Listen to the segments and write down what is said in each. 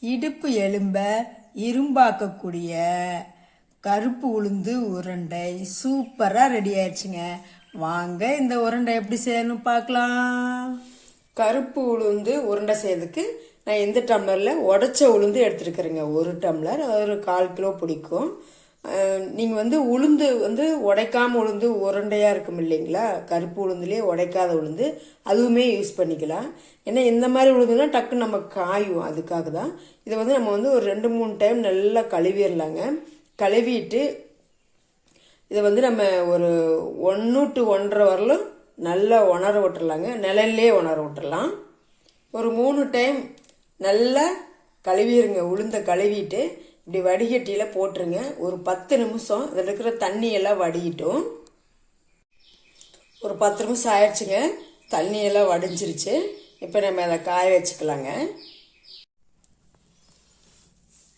இடுப்பு எலும்ப இரும்பாக்கக்கூடிய கருப்பு உளுந்து உருண்டை. சூப்பராக ரெடி ஆயிடுச்சுங்க. வாங்க இந்த உருண்டை எப்படி செய்யணும் பார்க்கலாம். கருப்பு உளுந்து உருண்டை செய்யறதுக்கு நான் இந்த டம்ளரில் உடச்ச உளுந்து எடுத்துருக்குறேங்க. ஒரு டம்ளர் ஒரு கால் கிலோ பிடிக்கும். நீங்கள் வந்து உளுந்து வந்து உடைக்காம உளுந்து உருண்டையாக இருக்கும் இல்லைங்களா? கருப்பு உளுந்துலேயே உடைக்காத உளுந்து அதுவுமே யூஸ் பண்ணிக்கலாம். ஏன்னா இந்த மாதிரி உளுந்துனா டக்குன்னு நம்ம காயும். அதுக்காக தான் இதை வந்து நம்ம வந்து ஒரு ரெண்டு மூணு டைம் நல்லா கழுவிடலாங்க. கழுவிட்டு இதை வந்து நம்ம ஒரு ஒன்று டு ஒன்றரை வரலும் நல்லா உணர விட்டுறலாங்க. நிழல்லே உணர விட்டுறலாம். ஒரு மூணு டைம் நல்லா கழுவிடுங்க உளுந்த கழுவிட்டு இப்படி வடிகட்டியில் போட்டுருங்க. ஒரு பத்து நிமிஷம் இதில் இருக்கிற தண்ணியெல்லாம் வடிகிட்டும். ஒரு பத்து நிமிஷம் ஆயிடுச்சுங்க. தண்ணியெல்லாம் வடிஞ்சிருச்சு. இப்போ நம்ம அதை காய வச்சுக்கலாங்க.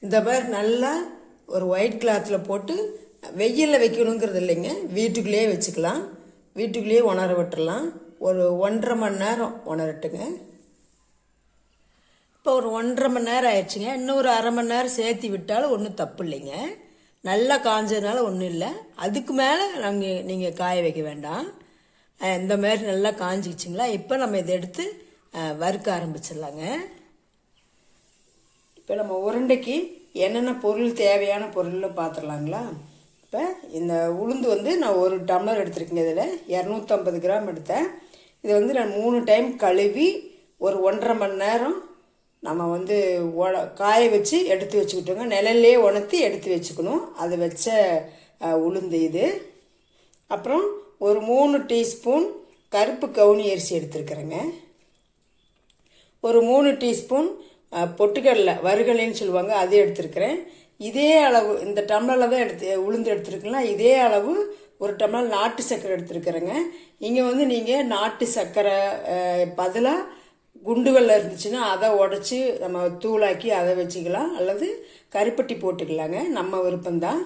இந்த மாதிரி நல்லா ஒரு ஒயிட் கிளாத்தில் போட்டு வெயிலில் வைக்கணுங்கிறது இல்லைங்க. வீட்டுக்குள்ளேயே வச்சுக்கலாம். வீட்டுக்குள்ளேயே உணர விட்டுறலாம். ஒரு ஒன்றரை மணி நேரம் உணரட்டுங்க. இப்போ ஒரு ஒன்றரை மணி நேரம் ஆயிடுச்சுங்க. இன்னும் ஒரு அரை மணி நேரம் சேர்த்து விட்டாலும் ஒன்றும் தப்பு இல்லைங்க. நல்லா காஞ்சதுனால ஒன்றும் இல்லை. அதுக்கு மேலே நாங்கள் நீங்கள் காய வைக்க வேண்டாம். இந்த மாதிரி நல்லா காஞ்சிச்சுங்களா இப்போ நம்ம இதை எடுத்து வறுக்க ஆரம்பிச்சிடலாங்க. இப்போ நம்ம உருண்டைக்கு என்னென்ன பொருள் தேவையான பொருள்னு பார்த்துடலாங்களா இப்போ இந்த உளுந்து வந்து நான் ஒரு டம்ளர் எடுத்திருக்கேங்க இதில். இரநூத்தம்பது கிராம் எடுத்தேன். இதை வந்து நான் மூணு டைம் கழுவி ஒரு ஒன்றரை மணி நேரம் நம்ம வந்து உட காய வச்சு எடுத்து வச்சுக்கிட்டோங்க. நிழல்லே உணர்த்தி எடுத்து வச்சுக்கணும். அது வச்ச உளுந்து இது. அப்புறம் ஒரு மூணு டீஸ்பூன் கருப்பு கவுனி அரிசி எடுத்துருக்குறேங்க. ஒரு மூணு டீஸ்பூன் பொட்டுக்கடலை வறுகலைன்னு சொல்லுவாங்க அது எடுத்திருக்கிறேன். இதே அளவு இந்த டம்ளரில் தான் எடுத்து உளுந்து எடுத்துருக்கலாம். இதே அளவு ஒரு டம்ளர் நாட்டு சர்க்கரை எடுத்துருக்குறேங்க. இங்கே வந்து நீங்கள் நாட்டு சர்க்கரை பதிலாக குண்டு இருந்துச்சுன்னா அதை உடச்சி நம்ம தூளாக்கி அதை வச்சுக்கலாம். அல்லது கருப்பட்டி போட்டுக்கலாங்க. நம்ம விருப்பம்தான்.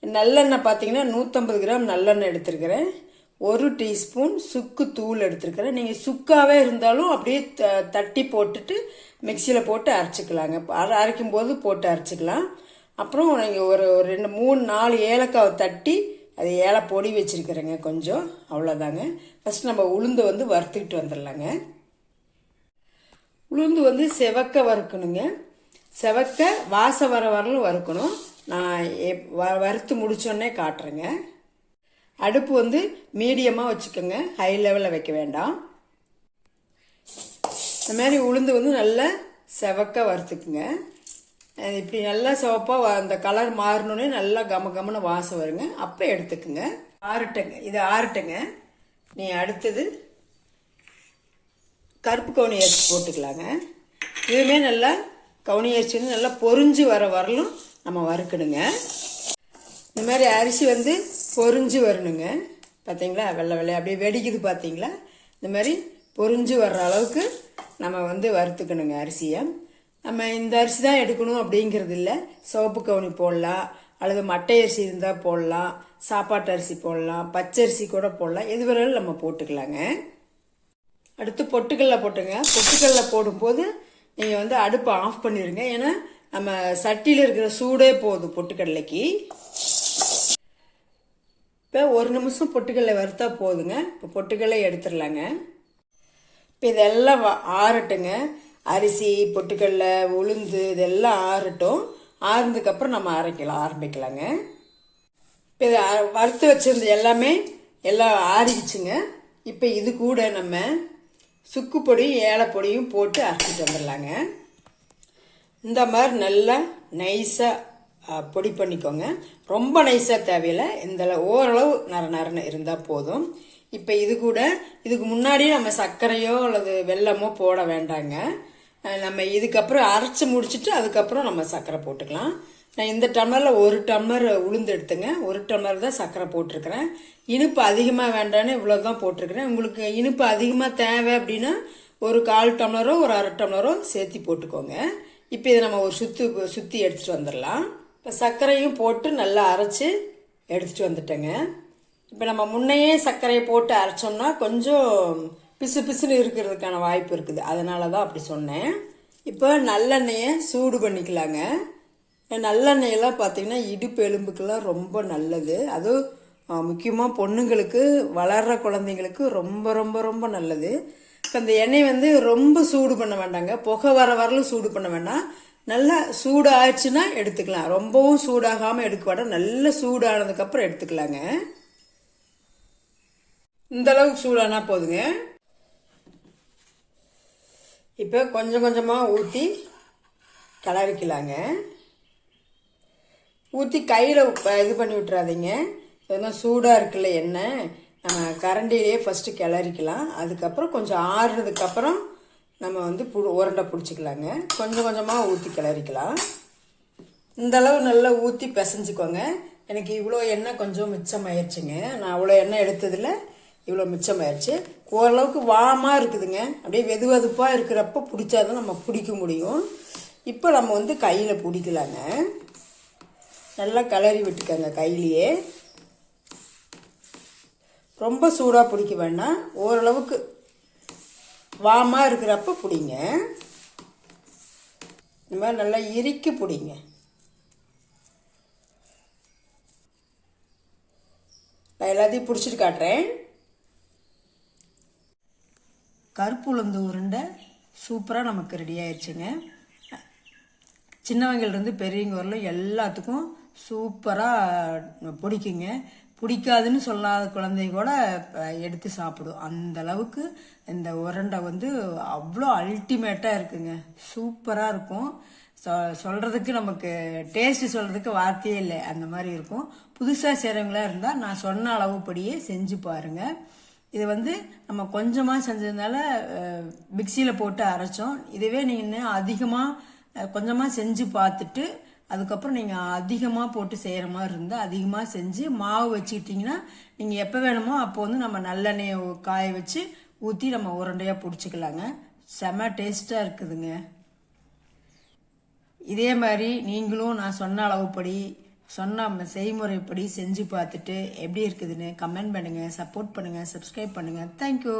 நல்லெண்ணெய் பார்த்தீங்கன்னா நூற்றம்பது கிராம் நல்லெண்ணெய் எடுத்திருக்கிறேன். ஒரு டீஸ்பூன் சுக்கு தூள் எடுத்துருக்கிறேன். நீங்கள் சுக்காவே இருந்தாலும் அப்படியே த- தட்டி போட்டுட்டு மிக்சியில் போட்டு அரைச்சிக்கலாங்க. அரை- அரைக்கும் போது போட்டு அரைச்சிக்கலாம். அப்புறம் நீங்கள் ஒரு ஒரு ரெண்டு மூணு நாலு ஏலக்காவை தட்டி அது ஏலை பொடி வச்சுருக்கிறேங்க கொஞ்சம். அவ்வளோதாங்க ஃபஸ்ட் நம்ம உளுந்து வந்து வறுத்துக்கிட்டு வந்துடலாங்க. உளுந்து வந்து செவக்க வறுக்கணுங்க. செவக்க வாசம் வர வரலும் வறுக்கணும். நான் எப்- வ- வறுத்து முடிச்சோடனே காட்டுறேங்க. அடுப்பு வந்து மீடியமாக வச்சுக்கோங்க. ஹை லெவலில் வைக்க வேண்டாம். இந்த மாதிரி உளுந்து வந்து நல்லா செவக்க வறுத்துக்குங்க. அது இப்படி நல்லா சிவப்பாக அந்த கலர் மாறினோடனே நல்லா கம கமன்னு வாசம் வருங்க. அப்போ எடுத்துக்குங்க. ஆறுட்டங்க. இது ஆறுட்டங்க. நீ அடுத்தது கருப்பு கவுனி அரிசி போட்டுக்கலாங்க. இதுவுமே நல்லா கவுனி அரிசி வந்து நல்லா பொரிஞ்சு வர வரலும் நம்ம வறுக்கணுங்க. இந்த மாதிரி அரிசி வந்து பொரிஞ்சு வரணுங்க. பார்த்தீங்களா வெள்ளை வெள்ளை. அப்படியே வெடிக்குது பார்த்தீங்களா இந்த மாதிரி பொரிஞ்சு வர்ற அளவுக்கு நம்ம வந்து வறுத்துக்கணுங்க அரிசியை. நம்ம இந்த அரிசி தான் எடுக்கணும் அப்படிங்கிறது இல்லை. சிவப்பு கவுனி போடலாம். அல்லது மட்டை அரிசி இருந்தால் போடலாம். சாப்பாட்டு அரிசி போடலாம். பச்சரிசி கூட போடலாம். எது வேணாலும் நம்ம போட்டுக்கலாங்க. அடுத்து பொட்டுக்கல்ல போட்டுங்க. பொட்டுக்கல்ல போடும்போது நீங்கள் வந்து அடுப்பை ஆஃப் பண்ணிடுங்க ஏன்னா நம்ம சட்டியில் இருக்கிற சூடே போதும் பொட்டுக்கடலைக்கு. இப்போ ஒரு நிமிஷம் பொட்டுக்கடலை வறுத்தா போதுங்க. இப்போ பொட்டுக்கடலை எடுத்துடலாங்க. இப்போ இதெல்லாம் வ- ஆறட்டுங்க. அரிசி பொட்டுக்கடலை உளுந்து இதெல்லாம் ஆறட்டும். ஆறுனதுக்கப்புறம் நம்ம அரைக்கலாம் ஆரம்பிக்கலாங்க. இப்போ இதை வறுத்து வச்சிருந்த எல்லாமே எல்லாம் ஆறிடுச்சுங்க. இப்போ இது கூட நம்ம சுக்கு பொடியும் ஏலப்பொடியும் போட்டு அரைச்சிட்டு வந்துடலாங்க. இந்த மாதிரி நல்லா நைஸாக பொடி பண்ணிக்கோங்க. ரொம்ப நைஸாக தேவையில்லை. இந்த ஓரளவு நர நரன்னு இருந்தால் போதும். இப்போ இது கூட இதுக்கு முன்னாடி நம்ம சர்க்கரையோ அல்லது வெல்லமோ போட வேண்டாங்க. நம்ம இதுக்கப்புறம் அரைச்சி முடிச்சிட்டு அதுக்கப்புறம் நம்ம சர்க்கரை போட்டுக்கலாம். நான் இந்த டம்ளரில் ஒரு டம்ளர் உளுந்து எடுத்துங்க. ஒரு டம்ளர் தான் சர்க்கரை போட்டிருக்கிறேன். இனிப்பு அதிகமாக வேண்டான்னு இவ்வளோ தான் போட்டிருக்கிறேன். உங்களுக்கு இனிப்பு அதிகமாக தேவை அப்படின்னா ஒரு கால் டம்ளரோ ஒரு அரை டம்ளரோ சேர்த்து போட்டுக்கோங்க. இப்போ இதை நம்ம ஒரு சுத்து சுற்றி எடுத்துகிட்டு வந்துடலாம். இப்போ சர்க்கரையும் போட்டு நல்லா அரைச்சி எடுத்துகிட்டு வந்துட்டேங்க. இப்போ நம்ம முன்னையே சர்க்கரையை போட்டு அரைச்சோம்னா கொஞ்சம் பிசு பிசுன்னு இருக்கிறதுக்கான வாய்ப்பு இருக்குது. அதனால தான் அப்படி சொன்னேன். இப்போ நல்லெண்ணெயை சூடு பண்ணிக்கலாங்க. நல்லெண்ணெயெல்லாம் பார்த்தீங்கன்னா இடுப்பு எலும்புக்கெல்லாம் ரொம்ப நல்லது. அதுவும் முக்கியமாக பொண்ணுங்களுக்கு வளர்கிற குழந்தைங்களுக்கு ரொம்ப ரொம்ப ரொம்ப நல்லது. இப்போ அந்த எண்ணெய் வந்து ரொம்ப சூடு பண்ண வேண்டாங்க. புகை வர வரலும் சூடு பண்ண வேண்டாம். நல்லா சூடு ஆயிடுச்சுன்னா எடுத்துக்கலாம். ரொம்பவும் சூடாகாமல் எடுக்க வேண்டாம். நல்ல சூடானதுக்கப்புறம் எடுத்துக்கலாங்க. இந்த அளவுக்கு சூடானா போதுங்க. இப்போ கொஞ்சம் கொஞ்சமாக ஊற்றி கிளறிக்கலாங்க ஊற்றி கையில் இது பண்ணி விட்றாதீங்க எதுனா சூடாக இருக்குல்ல எண்ணெய் நம்ம கரண்டிலேயே ஃபஸ்ட்டு கிளறிக்கலாம். அதுக்கப்புறம் கொஞ்சம் ஆறுனதுக்கப்புறம் நம்ம வந்து பு உருண்டை பிடிச்சிக்கலாங்க. கொஞ்சம் கொஞ்சமாக ஊற்றி கிளறிக்கலாம். இந்த அளவு நல்லா ஊற்றி பிசைஞ்சுக்கோங்க. எனக்கு இவ்வளோ எண்ணெய் கொஞ்சம் மிச்சமாயிருச்சுங்க. நான் அவ்வளோ எண்ணெய் எடுத்ததில் இவ்வளோ மிச்சமாயிருச்சு. ஓரளவுக்கு வாமாக இருக்குதுங்க. அப்படியே வெது வெதுப்பாக இருக்கிறப்ப பிடிச்சாதான் நம்ம பிடிக்க முடியும். இப்போ நம்ம வந்து கையில் பிடிக்கலாங்க. நல்லா கிளறி விட்டுக்கோங்க கையிலேயே. ரொம்ப சூடாக பிடிக்க வேண்டாம். ஓரளவுக்கு வாமாக இருக்கிறப்ப பிடிங்க. இந்த மாதிரி நல்லா இறுக்கி பிடிங்க. நான் எல்லாத்தையும் பிடிச்சிட்டு காட்டுறேன். கருப்பு உளுந்து உருண்டை சூப்பராக நமக்கு ரெடி ஆயிடுச்சுங்க சின்னவங்கள்லேருந்து பெரியவங்க வரலும் எல்லாத்துக்கும் சூப்பராக பிடிக்குங்க. பிடிக்காதுன்னு சொல்லாத குழந்தை கூட எடுத்து சாப்பிடும். அந்த அளவுக்கு இந்த உருண்டை வந்து அவ்வளோ அல்டிமேட்டாக இருக்குங்க. சூப்பராக இருக்கும். சொ சொல்கிறதுக்கு நமக்கு டேஸ்ட்டு சொல்கிறதுக்கு வார்த்தையே இல்லை. அந்த மாதிரி இருக்கும். புதுசாக செய்கிறவங்களா இருந்தால் நான் சொன்ன அளவுப்படியே செஞ்சு பாருங்கள் இது வந்து நம்ம கொஞ்சமாக செஞ்சதுனால மிக்சியில் போட்டு அரைச்சோம். இதுவே நீங்கள் அதிகமாக கொஞ்சமாக செஞ்சு பார்த்துட்டு அதுக்கப்புறம் நீங்கள் அதிகமாக போட்டு செய்கிற மாதிரி இருந்தால் அதிகமாக செஞ்சு மாவு வச்சுக்கிட்டிங்கன்னா நீங்கள் எப்போ வேணுமோ அப்போ வந்து நம்ம நல்லெண்ணெயை காய வச்சு ஊற்றி நம்ம உருண்டையாக பிடிச்சிக்கலாங்க. செம டேஸ்ட்டாக இருக்குதுங்க. இதே மாதிரி நீங்களும் நான் சொன்ன அளவுப்படி சொன்ன செய்முறைப்படி செஞ்சு பார்த்துட்டு எப்படி இருக்குதுன்னு கமெண்ட் பண்ணுங்கள் சப்போர்ட் பண்ணுங்கள் சப்ஸ்கிரைப் பண்ணுங்கள் தேங்க்யூ